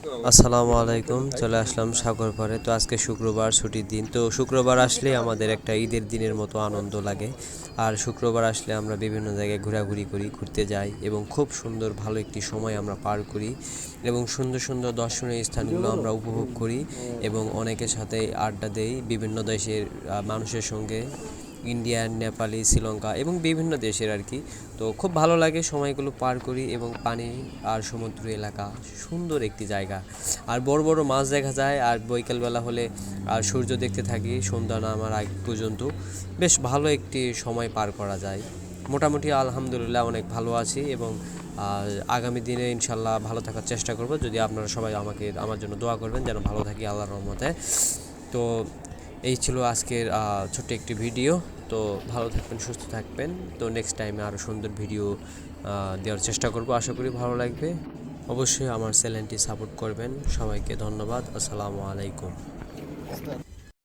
আসসালামু আলাইকুম, চলে আসলাম সাগর পাড়ে তো আজকে শুক্রবার ছুটির দিন। তো শুক্রবার আসলে আমাদের একটা ঈদের দিনের মতো আনন্দ লাগে। আর শুক্রবার আসলে আমরা বিভিন্ন জায়গায় ঘোরাঘুরি করি, ঘুরতে যাই এবং খুব সুন্দর, ভালো একটি সময় আমরা পার করি এবং সুন্দর সুন্দর দর্শনীয় স্থানগুলো আমরা উপভোগ করি এবং অনেকের সাথে আড্ডা দেই। বিভিন্ন দেশের মানুষের সঙ্গে ইন্ডিয়ান নেপালি, শ্রীলঙ্কা এবং বিভিন্ন দেশের আর কি। তো খুব ভালো লাগে সময়গুলো পার করি এবং পানি আর সমুদ্র এলাকা সুন্দর একটি জায়গা। আর বড় বড় মাছ দেখা যায় আর বৈকালবেলা হলে আর সূর্য দেখতে থাকি, সন্ধ্যা নামার আগ পর্যন্ত। বেশ ভালো একটি সময় পার করা যায়। মোটামুটি আলহামদুলিল্লাহ অনেক ভালো আছি এবং আগামী দিনে ইনশাল্লাহ ভালো থাকার চেষ্টা করব। যদি আপনারা সবাই আমাকে, আমার জন্য দোয়া করবেন যেন ভালো থাকি আল্লাহর রহমতে। তো এই ছিল আজকের ছোট্ট একটি ভিডিও। তো ভালো থাকবেন, সুস্থ থাকবেন। তো নেক্সট টাইমে আরও সুন্দর ভিডিও দেওয়ার চেষ্টা করব। আশা করি ভালো লাগবে। অবশ্যই আমার চ্যানেলটি সাপোর্ট করবেন। সবাইকে ধন্যবাদ। আসসালামু আলাইকুম।